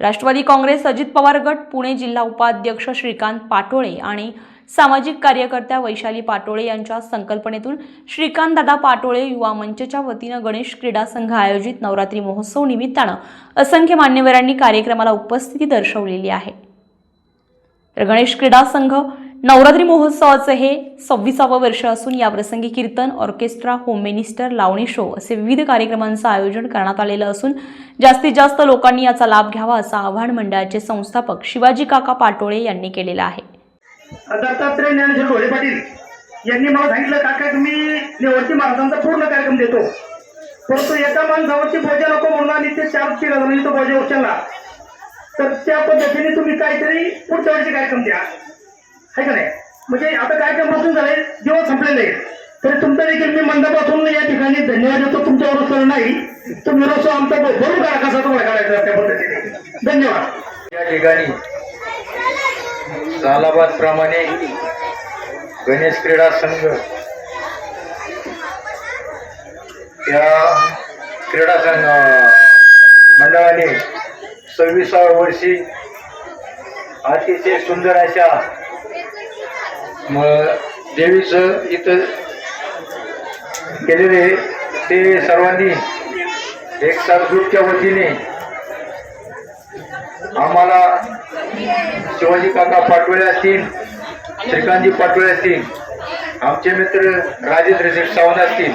राष्ट्रवादी काँग्रेस अजित पवार गट पुणे जिल्हा उपाध्यक्ष श्रीकांत पाटोळे आणि सामाजिक कार्यकर्त्या वैशाली पाटोळे यांच्या संकल्पनेतून श्रीकांतदादा पाटोळे युवा मंचच्या वतीनं गणेश क्रीडा संघ आयोजित नवरात्री महोत्सव निमित्तानं असंख्य मान्यवरांनी कार्यक्रमाला उपस्थिती दर्शवलेली आहे. तर गणेश क्रीडा संघ नवरात्री महोत्सवाचं हे सव्वीसावं वर्ष असून याप्रसंगी कीर्तन ऑर्केस्ट्रा होम मिनिस्टर लावणी शो असे विविध कार्यक्रमांचं आयोजन करण्यात आलेलं असून जास्तीत जास्त लोकांनी याचा लाभ घ्यावा असं आव्हान मंडळाचे संस्थापक शिवाजी काका पाटोळे यांनी केलेलं आहे. दत्तात्रय ज्ञानेश्वर ढोळे पाटील यांनी मला सांगितलं काका तुम्ही निवडती महाराजांचा पूर्ण कार्यक्रम देतो. परंतु एका माणसावरती बोजा नको म्हणून आणि ते चार तीन हजारांनी म्हणजे तो बोजा उचलला. तर त्या पद्धतीने तुम्ही काहीतरी पुढच्या वर्षी कार्यक्रम द्या. आहे का नाही? म्हणजे आता काय बसून झालंय? जेव्हा संपलेले आहेत तरी तुमचा देखील मी मंडपासून या ठिकाणी धन्यवाद देतो. तुमच्यावर सर नाही. तो निरोत्सव आमचा भरून काढा कसा तुम्हाला काढायचा त्या पद्धतीने. धन्यवाद. या ठिकाणी सालाबाद प्रमाणे गणेश क्रीडा संघ या क्रीडा संघ मंडळाने सव्वीसाव्या वर्षी अतिशय सुंदर अशा मग देवीचं इथं केलेले ते सर्वांनी एक ग्रुपच्या वतीने आम्हाला शिवाजी काका पाटोळे असतील श्रीकांतजी पाटोळे असतील आमचे मित्र राजेंद्र शेठ सावंत असतील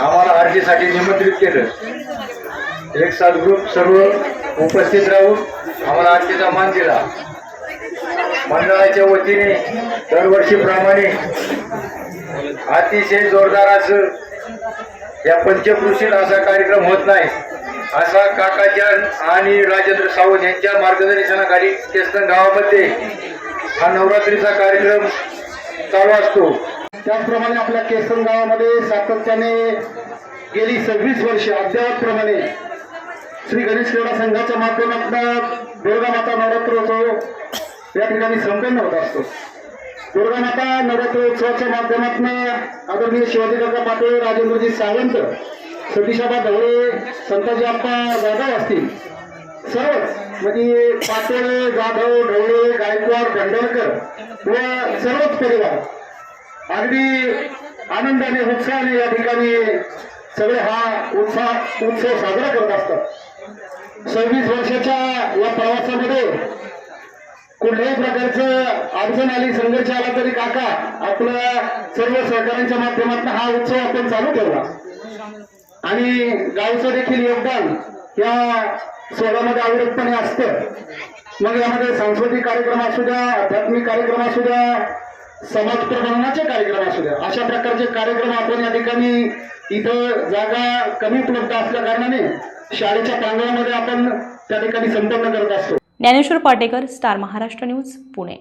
आम्हाला आरतीसाठी निमंत्रित केलं. एक साथ ग्रुप सर्व उपस्थित राहून आम्हाला आरतीचा मान दिला. मंडळाच्या वतीने दरवर्षीप्रमाणे अतिशय जोरदार असं या पंचकृषीत असा कार्यक्रम होत नाही. असा काकाच्या आणि राजेंद्र सावंत यांच्या मार्गदर्शनाखाली केसन गावामध्ये हा नवरात्रीचा कार्यक्रम चालू असतो. त्याचप्रमाणे आपल्या केसन गावामध्ये सातत्याने गेली सव्वीस वर्षे अद्यावतप्रमाणे श्री गणेश क्रीडा संघाच्या माध्यमातून दुर्गा माता नवरात्रोत्सव या ठिकाणी संपन्न होत असतो. दुर्गा माता नवरात्रोत्सवाच्या माध्यमातून आदरणीय शिवाजी काका पाटोळे राजेंद्रजी सावंत सतीशाबा ढवळे संताजी आप्पा जाधव असतील. सर्वच म्हणजे पाटील जाधव ढवळे गायकवाड भंडारकर व सर्वच परिवार अगदी आनंदाने उत्साहाने या ठिकाणी सगळे हा उत्साह उत्सव साजरा करत असतात. सव्वीस वर्षाच्या या प्रवासामध्ये कुठल्याही प्रकारचं अडचण आली संघर्ष आला तरी काका आपल्या सर्व सहकाऱ्यांच्या माध्यमातून हा उत्सव आपण चालू ठेवला. आणि गावचं देखील योगदान या सोहळ्यामध्ये आवडतपणे असतं. मग यामध्ये सांस्कृतिक कार्यक्रम असू द्या आध्यात्मिक कार्यक्रम असू द्या समाज प्रबोधनाचे कार्यक्रम असू द्या अशा प्रकारचे कार्यक्रम आपण या ठिकाणी इथं जागा कमी उपलब्ध असल्या कारणाने शाळेच्या प्रांगणामध्ये आपण त्या ठिकाणी संपन्न करत असतो. Dnyaneshwar Patekar star Maharashtra news Pune.